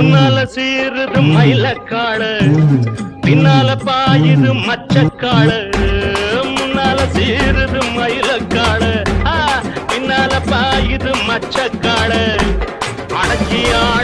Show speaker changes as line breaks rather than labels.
முன்னால சீருது மயிலக்காடு பின்னால பாயுது மச்சக்காடு முன்னால சீருது மயிலக்காடு பின்னால பாயுது மச்சக்காடு அடக்கியான